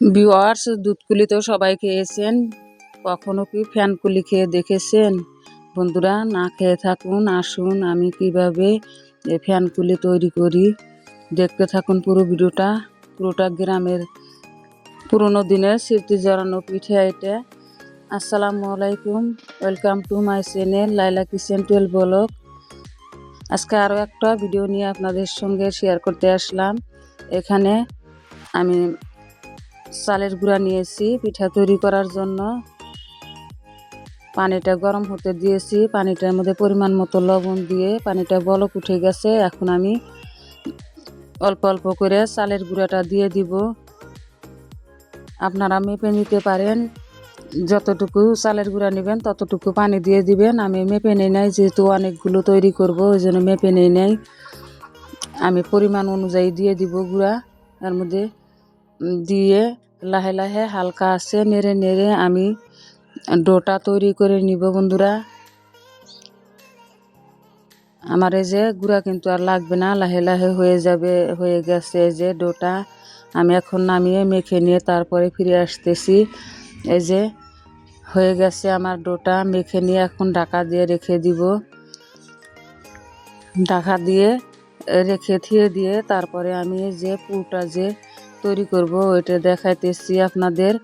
Viewers দুধকুলি তো সবাই খেয়েছেন। কখনো কি ফ্যানকুলি খেয়ে দেখেছেন? বন্ধুরা, না খেয়ে থাকুন, আসুন, আমি কীভাবে এই ফ্যানকুলি তৈরি করি। দেখতে থাকুন পুরো ভিডিওটা। পুরোটা গ্রামের পুরোনো দিনের স্মৃতি জড়ানো পিঠে এটা আসসালামু আলাইকুম। Welcome to my channel Laila kitchen twelve blog. আজকে আরও একটা ভিডিও নিয়ে আপনাদের সঙ্গে শেয়ার করতে আসলাম। এখানে আমি চালের গুঁড়া নিয়েছি, পিঠা তৈরি করার জন্য। পানিটা গরম হতে দিয়েছি, পানিটার মধ্যে পরিমাণ মতো লবণ দিয়ে পানিটা বলক উঠে গেছে। এখন আমি অল্প অল্প করে চালের গুঁড়াটা দিয়ে দিব। আপনারা মেপে নিতে পারেন, যতটুকু চালের গুঁড়া নেবেন ততটুকু পানি দিয়ে দিবেন। আমি মেপে নেই নাই, যেহেতু অনেকগুলো তৈরি করব, ওই জন্য মেপে নেই নাই। আমি পরিমাণ অনুযায়ী দিয়ে দিব গুঁড়া, এর মধ্যে দিয়ে লাহে লাহে হালকা আছে, নেড়ে নেড়ে আমি ডোটা তৈরি করে নিব বন্ধুরা। আমার এই যে গুঁড়া কিন্তু আর লাগবে না, লাহে লাহে হয়ে যাবে, হয়ে গেছে এই যে ডোটা। আমি এখন নামিয়ে মেখে নিয়ে তারপরে ফিরে আসতেছি। এই যে হয়ে গেছে আমার ডোটা, মেখে নিয়ে এখন ঢাকা দিয়ে রেখে দিব। ঢাকা দিয়ে রেখে থিয়ে দিয়ে তারপরে আমি যে পুরটা যে তৈরি করব ওইটা দেখাইতেছি আপনাদের।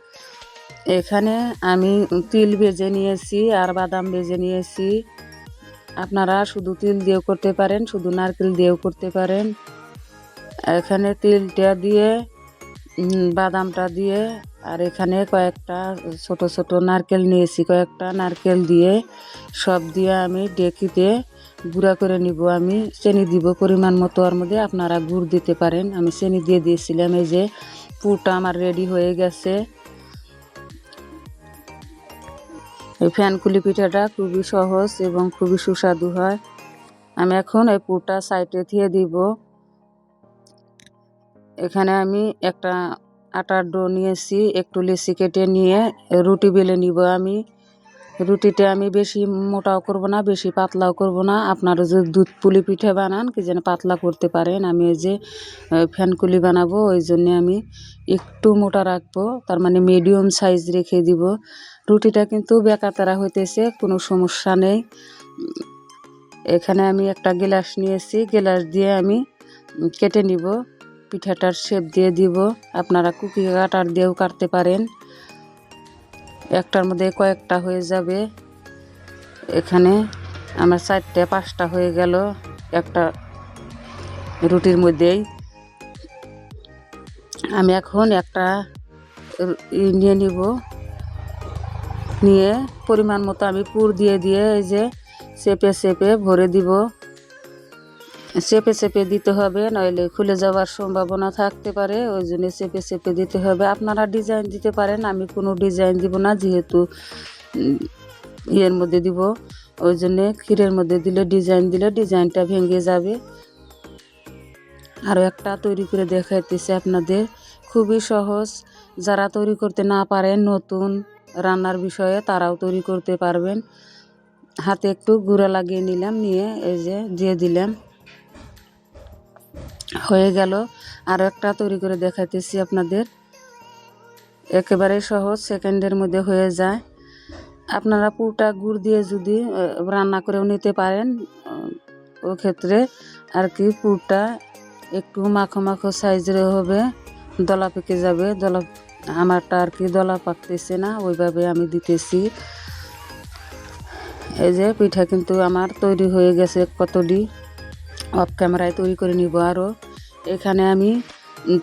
এখানে আমি তিল বেজে নিয়েছি আর বাদাম বেজে নিয়েছি। আপনারা শুধু তিল দিয়েও করতে পারেন, শুধু নারকেল দিয়েও করতে পারেন। এখানে তিলটা দিয়ে বাদামটা দিয়ে আর এখানে কয়েকটা ছোট ছোট নারকেল নিয়েছি। কয়েকটা নারকেল দিয়ে সব দিয়ে আমি ডেকিতে গুঁড়া করে নিব। আমি চিনি দিব পরিমাণ মতো, ওর মধ্যে আপনারা গুড় দিতে পারেন। আমি চিনি দিয়ে দিয়েছিলাম, এই যে পুরটা আমার রেডি হয়ে গেছে। এই ফ্যানকুলি পিঠাটা খুবই সহজ এবং খুবই সুস্বাদু হয়। আমি এখন এই পুরটা সাইডে দিয়ে দিব। এখানে আমি একটা আটার ডো নিয়েছি, একটু লেসি কেটে নিয়ে রুটি বেলে নিব আমি। রুটিতে আমি বেশি মোটাও করব না, বেশি পাতলাও করব না। আপনারা যদি দুধ পুলি পিঠে বানান, কি যেন পাতলা করতে পারেন। আমি ওই যে ফ্যানকুলি বানাবো, ওই জন্যে আমি একটু মোটা রাখব, তার মানে মিডিয়াম সাইজ রেখে দিব। রুটিটা কিন্তু বেকাতারা হইতেছে, কোনো সমস্যা নেই। এখানে আমি একটা গ্লাস নিয়েছি, গ্লাস দিয়ে আমি কেটে নিব। পিঠাটার শেপ দিয়ে দিব। আপনারা কুকি কাটার দিয়েও কাটতে পারেন। একটার মধ্যে কয়েকটা হয়ে যাবে। এখানে আমার চারটে, পাঁচটা হয়ে গেল। একটা রুটির মধ্যেই। আমি এখন একটা নিয়ে নিব। নিয়ে পরিমাণ মতো আমি পুর দিয়ে দিয়ে এই যে চেপে চেপে ভরে দিব। চেপে চেপে দিতে হবে, নইলে খুলে যাওয়ার সম্ভাবনা থাকতে পারে, ওই জন্য চেপে চেপে দিতে হবে। আপনারা ডিজাইন দিতে পারেন, আমি কোনো ডিজাইন দিব না, যেহেতু ইয়ের মধ্যে দিব, ওই জন্যে ক্ষীরের মধ্যে দিলে ডিজাইন দিলে ডিজাইনটা ভেঙে যাবে। আরও একটা তৈরি করে দেখাইতেছে আপনাদের, খুবই সহজ, যারা তৈরি করতে না পারেন, নতুন রান্নার বিষয়ে তারাও তৈরি করতে পারবেন। হাতে একটু গুঁড়া লাগিয়ে নিলাম, নিয়ে এই যে দিয়ে দিলাম। হয়ে গেল। আর একটা তৈরি করে দেখাইতেছি আপনাদের। একেবারে সহজ সেকেন্ডের মধ্যে হয়ে যায়। আপনারা পুরটা গুড় দিয়ে যদি রান্না করেও নিতে পারেন ও ক্ষেত্রে আর কি পুরটা একটু মাখো মাখো সাইজের হবে, দলা পেকে যাবে। দলা, আমারটা আর কি দলা পাকতেছে না, ওইভাবে আমি দিতেছি। এই যে পিঠা কিন্তু আমার তৈরি হয়ে গেছে কতটি। অফ ক্যামেরায় তৈরি করে নিব আরও এখানে আমি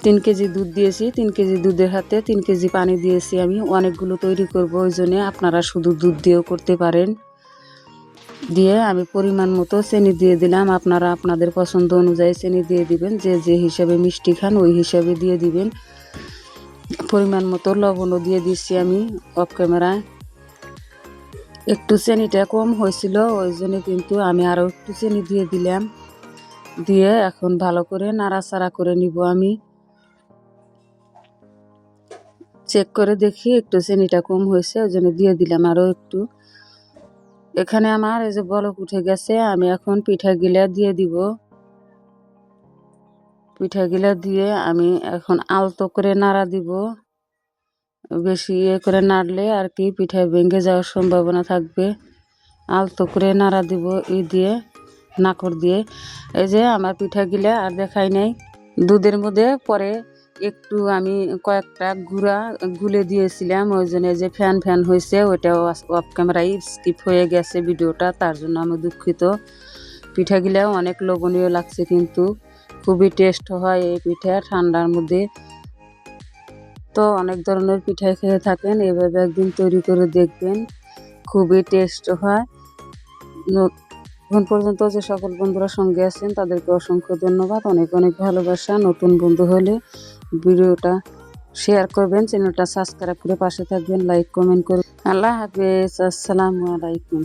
তিন কেজি দুধ দিয়েছি, তিন কেজি দুধের হাতে তিন কেজি পানি দিয়েছি আমি। অনেকগুলো তৈরি করব, ওই জন্যে আপনারা শুধু দুধ দিয়েও করতে পারেন। দিয়ে আমি পরিমাণ মতো চিনি দিয়ে দিলাম। আপনারা আপনাদের পছন্দ অনুযায়ী চিনি দিয়ে দিবেন। যে যে হিসাবে মিষ্টি খান, ওই হিসাবে দিয়ে দিবেন। পরিমাণ মতো লবণও দিয়ে দিচ্ছি আমি অফ ক্যামেরায়। একটু চিনিটা কম হয়েছিল, ওই জন্য কিন্তু আমি আরও একটু চিনি দিয়ে দিলাম। দিয়ে এখন ভালো করে নাড়াচাড়া করে নিব আমি। চেক করে দেখি একটু চিনিটা কম হয়েছে, ওই জন্য দিয়ে দিলাম আরও একটু। এখানে আমার এই যে বলক উঠে গেছে, আমি এখন পিঠা গিলা দিয়ে দিব। পিঠা গিলা দিয়ে আমি এখন আলতো করে নাড়া দিব। বেশি ইয়ে করে নাড়লে আর কি পিঠা ভেঙে যাওয়ার সম্ভাবনা থাকবে। আলতো করে নাড়া দিব ই দিয়ে। নাকড় দিয়ে। এই যে আমার পিঠাগুলা আর দেখাই নাই। দুধের মধ্যে পরে একটু আমি কয়েকটা গুঁড়া গুলে দিয়েছিলাম। ওই জন্য যে ফ্যান ফ্যান হয়েছে, ওইটাও অফ ক্যামেরায় স্কিপ হয়ে গেছে ভিডিওটা। তার জন্য আমি দুঃখিত। পিঠাগুলাও অনেক লোভনীয় লাগছে কিন্তু। খুবই টেস্ট হয় এই পিঠা ঠান্ডার মধ্যে। তো অনেক ধরনের পিঠা খেয়ে থাকেন, এভাবে একদিন তৈরি করে দেখবেন। খুবই টেস্ট হয়। এখন পর্যন্ত যে সকল বন্ধুরা সঙ্গে আছেন, তাদেরকে অসংখ্য ধন্যবাদ। অনেক অনেক ভালোবাসা। নতুন বন্ধু হলে ভিডিওটা শেয়ার করবেন, চ্যানেলটা সাবস্ক্রাইব করে পাশে থাকবেন, লাইক, কমেন্ট করবেন। আল্লাহ হাফেজ। আসসালামু আলাইকুম।